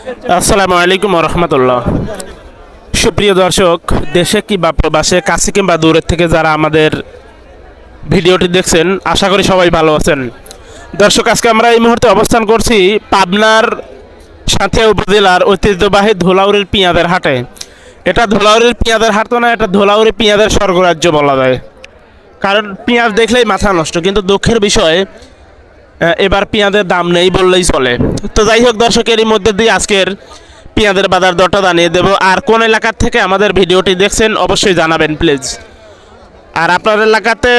আসসালামু আলাইকুম রহমতুল্লাহ। সুপ্রিয় দর্শক, দেশে কিংবা প্রবাসে, কাছে কিংবা দূরের থেকে যারা আমাদের ভিডিওটি দেখছেন, আশা করি সবাই ভালো আছেন। দর্শক, আজকে আমরা এই মুহূর্তে অবস্থান করছি পাবনার সাথে উপজেলার ঐতিহ্যবাহী ধোলাউরির পিঁয়াদের হাটে। এটা ধোলাউরির পিঁয়াদের হাট তো না, এটা ধোলাউরি পিঁয়াদের স্বর্গরাজ্য বলা যায়। কারণ পেঁয়াজ দেখলেই মাথা নষ্ট, কিন্তু দুঃখের বিষয় এবার পেঁয়াজের দাম নেই বললেই চলে। তো যাই হোক দর্শকেরই মধ্যে দিয়ে আজকের পেঁয়াজের বাজার দরটা জানিয়ে দেবো। আর কোন এলাকার থেকে আমাদের ভিডিওটি দেখছেন অবশ্যই জানাবেন, প্লিজ। আর আপনার এলাকাতে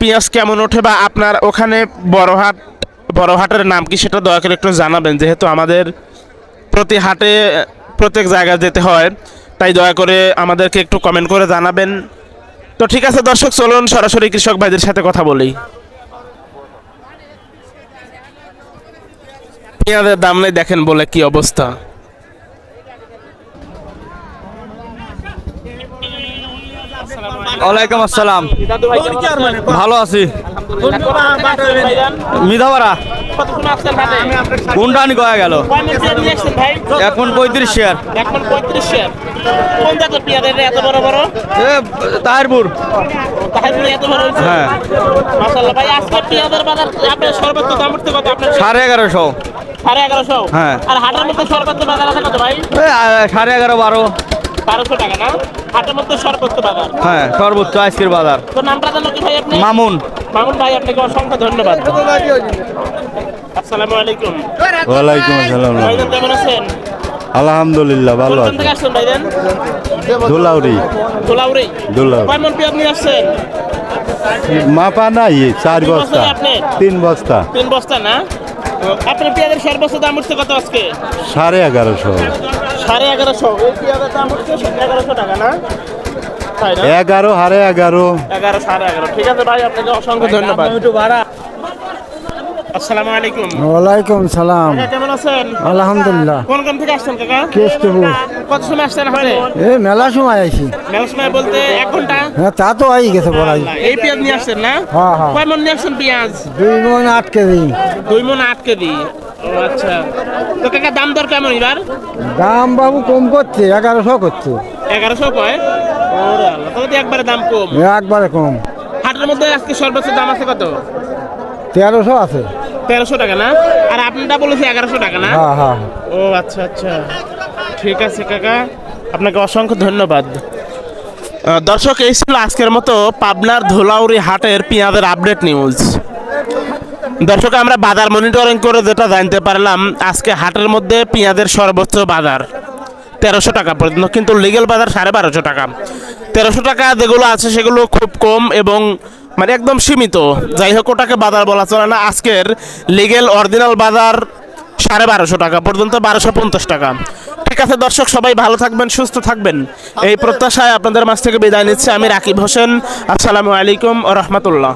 পেঁয়াজ কেমন ওঠে বা আপনার ওখানে বড় হাট বড় হাটের নাম কি সেটা দয়া করে একটু জানাবেন। যেহেতু আমাদের প্রতি হাটে, প্রত্যেক জায়গায় যেতে হয়, তাই দয়া করে আমাদেরকে একটু কমেন্ট করে জানাবেন। তো ঠিক আছে দর্শক, চলুন সরাসরি কৃষক ভাইদের সাথে কথা বলি। পেঁয়াজের দাম নেই দেখেন বলে কি অবস্থা। ওয়ালাইকুম আসসালাম। ভালো আছি। মিধাবাড়া কোনটা কয়া গেল? এখন পঁয়ত্রিশ শেয়ার। এখন পঁয়ত্রিশ শেয়ার কোন জাতের পেঁয়াজ এত বড় বড় তাহিরপুর। তাহলে এত বড় হয়েছে হ্যাঁ। মাসাল্লাহ ভাই আজকে পেঁয়াজের বাজার আপনার সর্বোচ্চ দাম উঠতে কত আপনার সাড়ে এগারোশো। সাড়ে এগারোশো? হ্যাঁ। আর হাটের মধ্যে সর্বোচ্চ বাজার আছে কত ভাই? সাড়ে এগারো বারো। বারোশো টাকা না? হাটের মধ্যে সর্বোচ্চ বাজার। হ্যাঁ সর্বোচ্চ আজকের বাজার। তো নামটা জানো কি ভাই আপনি? মামুন। মামুন ভাই আপনাকে অসংখ্য ধন্যবাদ। আসসালামু আলাইকুম। ওয়ালাইকুম আসসালাম। ভাইজান কেমন আছেন? আলহামদুলিল্লাহ ভালো থেকে আসছেন ভাইজান? ধুলাউরি ধোলাউরি ধুলাউরি কয় মন পেঁয়াজ নিয়ে আসছেন? মাপা নাই চার বস্তা। তিন বস্তা। তিন বস্তা না? আপনার পেঁয়াজের সর্বোচ্চ দাম উঠছে কত আজকে? সাড়ে এগারোশো। সাড়ে এগারোশো। এই পেঁয়াজের দাম উঠছে এগারোশো টাকা না? না? এগারো হারে এগারো। এগারো সাড়ে এগারো। ঠিক আছে ভাই আপনাকে অসংখ্য ধন্যবাদ। আসসালামু আলাইকুম। ওয়ালাইকুম সালাম। কেমন আছেন? আলহামদুলিল্লাহ। কোন কোন থেকে আসছেন কাকা? কেষ্টপুর কত সময় আসছেন হাটে এ মেলা সময় আইছি। মেলার সময় বলতে এক ঘণ্টা? হ্যাঁ তা তো আই গেছে বলাই এই পেঁয়াজ নিয়ে আসছেন না? হ্যাঁ, হ্যাঁ। কয় মন নিয়ে আসছেন পেঁয়াজ? দুই মন আট কেজি। দুই মন আট কেজি। আচ্ছা। তো কাকা দাম দর কেমন এবার? দাম বাবু কম করছে এগারোশো করছে। এগারোশো কয়? তাহলে তো একবারে দাম কম। একবারে কম। হাটের মধ্যে আজকে সর্বোচ্চ দাম আছে কত? তেরোশো আছে। তেরোশো টাকা না? আর আপনারটা বলেছে এগারোশো টাকা না? হ্যাঁ হ্যাঁ। ও আচ্ছা আচ্ছা। ঠিক আছে কাকা। আপনাকে অসংখ্য ধন্যবাদ। দর্শক এই ছিল আজকের মতো পাবনার ধুলাউরি হাটের পেঁয়াজের আপডেট নিউজ। দর্শক আমরা বাজার মনিটরিং করে যেটা জানতে পারলাম আজকে হাটের মধ্যে পেঁয়াজের সর্বোচ্চ বাজার। তেরোশো টাকা পর্যন্ত কিন্তু লিগেল বাজার সাড়ে বারোশো টাকা। তেরোশো টাকা যেগুলো আছে সেগুলো খুব কম এবং মানে একদম সীমিত। যাই হোক, ওটাকে বাজার বলা চলে না। আজকের লিগেল অরিজিনাল বাজার সাড়ে বারোশো টাকা পর্যন্ত বারোশো পঞ্চাশ টাকা। ঠিক আছে দর্শক, সবাই ভালো থাকবেন, সুস্থ থাকবেন। এই প্রত্যাশায় আপনাদের মাছ থেকে বিদায় নিচ্ছি। আমি রাকিব হোসেন। আসসালামু আলাইকুম ও রহমতুল্লাহ।